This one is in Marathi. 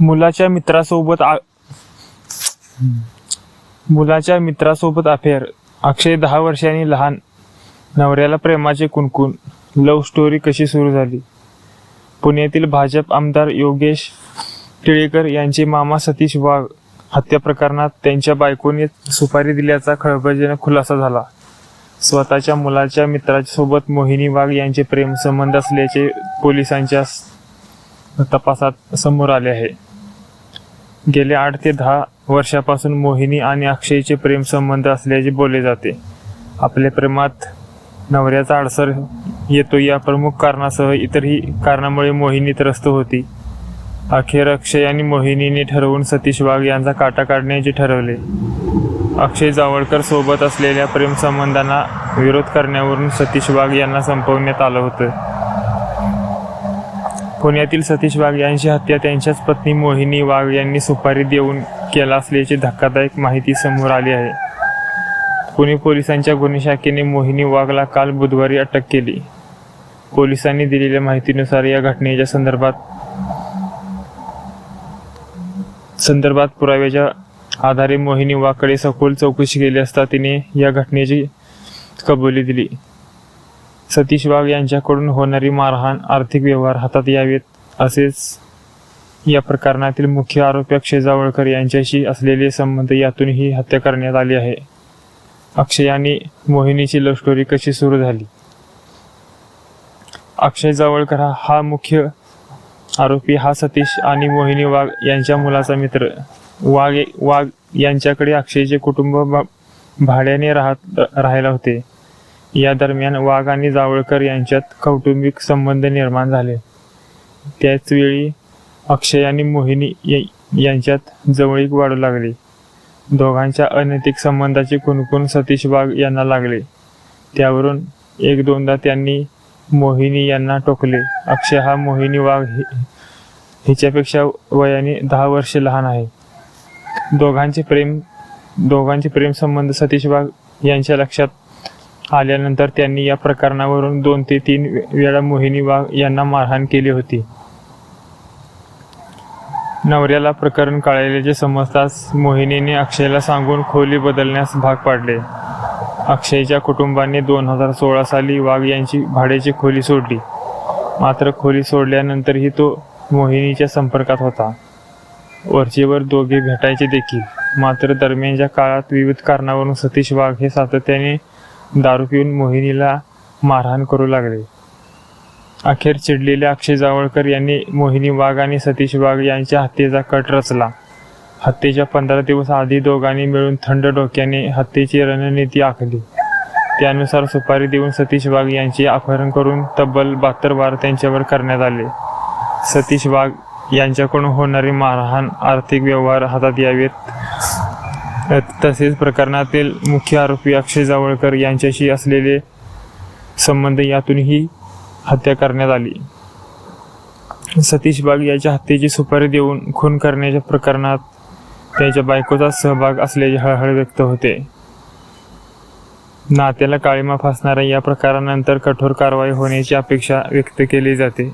मुलाच्या मित्रासोबत आ- मुलाच्या मित्रासोबत अफेअर. अक्षय दहा वर्षांनी लहान. नवऱ्याला प्रेमाचे कुणकुण. लव्ह स्टोरी कशी सुरू झाली? पुण्यातील भाजप आमदार योगेश टिळेकर यांचे मामा सतीश वाघ हत्या प्रकरणात त्यांच्या बायकोने सुपारी दिल्याचा खळबळजनक खुलासा झाला. स्वतःच्या मुलाच्या मित्रासोबत मोहिनी वाघ यांचे प्रेम संबंध असल्याचे पोलिसांच्या तपासात समोर आले आहे. गेल्या आठ ते दहा वर्षापासून मोहिनी आणि अक्षयचे प्रेम संबंध असल्याचे बोलले जाते. आपल्या प्रेमात नवऱ्याचा अडसर येतो या प्रमुख कारणासह इतरही कारणामुळे मोहिनी त्रस्त होती. अखेर अक्षय आणि मोहिनीने ठरवून सतीश वाघ यांचा काटा काढण्याचे ठरवले. अक्षय जावळकर सोबत असलेल्या प्रेमसंबंधांना विरोध करण्यावरून सतीश वाघ यांना संपवण्यात आलं होतं. पुण्यातील सतीश वाघ यांची हत्या त्यांच्याच पत्नी मोहिनी वाघ यांनी सुपारी देऊन केला असल्याची धक्कादायक माहिती समोर आली आहे. पुणे पोलिसांच्या गुन्हे शाखेने मोहिनी वाघला काल बुधवारी अटक केली. पोलिसांनी दिलेल्या माहितीनुसार या घटनेच्या संदर्भात संदर्भात पुराव्याच्या आधारे मोहिनी वाघकडे सखोल चौकशी केली असता तिने या घटनेची कबुली दिली. सतीश वाघ यांच्याकडून होणारी मारहाण आर्थिक व्यवहार हातात यावेत असेच या प्रकरणातील मुख्य आरोपी अक्षय जावळकर यांच्याशी असलेले संबंध यातून ही हत्या करण्यात आली आहे. अक्षय आणि मोहिनीची लव्ह स्टोरी कशी सुरू झाली? अक्षय जावळकर हा- मुख्य आरोपी हा सतीश आणि मोहिनी वाघ यांच्या मुलाचा मित्र. वाघ वाघ यांच्याकडे अक्षयचे कुटुंब भाड्याने राहत राहायला होते. या दरम्यान वाघ आणि जावळकर यांच्यात कौटुंबिक संबंध निर्माण झाले. त्याचवेळी अक्षय आणि मोहिनी यांच्यात जवळीक वाढू लागली. दोघांच्या अनैतिक संबंधाचे कुणकुण सतीश वाघ यांना लागले. त्यावरून एक दोनदा त्यांनी मोहिनी यांना टोकले. अक्षय हा मोहिनी वाघ हिच्यापेक्षा वयाने दहा वर्ष लहान आहे. दोघांचे प्रेम दोघांचे प्रेम संबंध सतीश वाघ यांच्या लक्षात आल्यानंतर त्यांनी या प्रकरणावरून दोन ते तीन वेळा मोहिनी वाघ यांना मारहाण केली होती. नवऱ्याला प्रकरण कळाल्याचे समजताच मोहिनीने अक्षयला सांगून खोली बदलण्यास भाग पाडले. अक्षयच्या कुटुंबाने दोन हजार सोळा साली वाघ यांची भाड्याची खोली सोडली. मात्र खोली सोडल्यानंतरही तो मोहिनीच्या संपर्कात होता. वरचेवर दोघे भेटायचे देखील. मात्र दरम्यानच्या काळात विविध कारणावरून सतीश वाघ हे सातत्याने दारू पिऊन मोहिनीला मारहाण करू लागले. अखेर चिडलेले अक्षय जावळकर यांनी मोहिनी वाघ आणि सतीश वाघ यांच्या हत्येचा कट रचला. हत्येच्या पंधरा दिवस आधी दोघांनी मिळून थंड डोक्याने हत्येची रणनीती आखली. त्यानुसार सुपारी देऊन सतीश वाघ यांचे अपहरण करून तब्बल बहात्तर वार त्यांच्यावर करण्यात आले. सतीश वाघ यांच्याकडून होणारी मारहाण आर्थिक व्यवहार हातात यावेत तसेच प्रकरणातील मुख्य आरोपी अक्षय जावळकर यांच्याशी असलेले संबंध यातूनही हत्या करण्यात आली. सतीश बाग याच्या हत्येची सुपारी देऊन खून करण्याच्या प्रकरणात त्याच्या बायकोचा सहभाग असल्याचे हळहळ व्यक्त होते. नात्याला काळीमा फासणाऱ्या या प्रकारानंतर कठोर कारवाई होण्याची अपेक्षा व्यक्त केली जाते.